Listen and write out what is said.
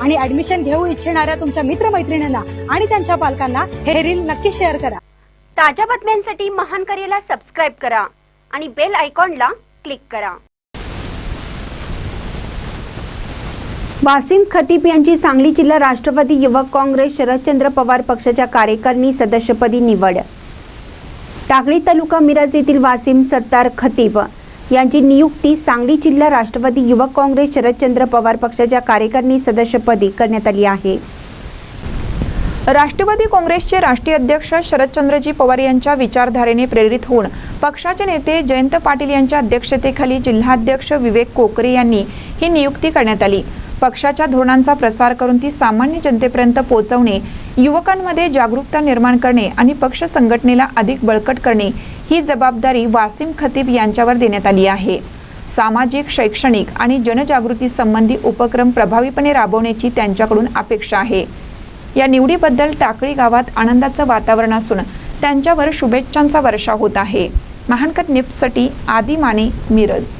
आणि ऍडमिशन घेऊ इच्छिणाऱ्या तुमच्या मित्रमैत्रिणींना आणि त्यांच्या पालकांना हे रील नक्की शेअर करा. ताज्या बातम्यांसाठी महान करेला सबस्क्राईब करा आणि बेल आयकॉनला क्लिक करा. वासिम खतीब यांची सांगली जिल्हा राष्ट्रवादी युवक काँग्रेस शरदचंद्र पवार पक्षाच्या कार्यकारिणी सदस्यपदी निवड. टाकळी तालुका मिरज येथील वासिम सत्तार खतीब यांची नियुक्ती सांगली जिल्हा राष्ट्रवादी युवक काँग्रेस शरदचंद्र पवार पक्षाच्या कार्यकारिणी सदस्यपदी करण्यात आली आहे. राष्ट्रवादी काँग्रेसचे राष्ट्रीय अध्यक्ष शरदचंद्रजी पवार यांच्या विचारधारेने प्रेरित होऊन पक्षाचे नेते जयंत पाटील यांच्या अध्यक्षतेखाली जिल्हाध्यक्ष विवेक कोकरे यांनी ही नियुक्ती करण्यात आली. पक्षाच्या धोरणांचा प्रसार करून ती सामान्य जनतेपर्यंत पोहोचवणे युवकांमध्ये जागरूकता निर्माण करणे आणि पक्ष संघटनेला अधिक बळकट करणे ही जबाबदारी वासिम खतीब यांच्यावर देण्यात आली आहे. सामाजिक शैक्षणिक आणि जनजागृती संबंधी उपक्रम प्रभावीपणे राबवण्याची त्यांच्याकडून अपेक्षा आहे. या निवडीबद्दल टाकळी गावात आनंदाचं वातावरण असून त्यांच्यावर शुभेच्छांचा वर्षाव होत आहे. महानकर निफ्टसाठी आदी माने मिरज.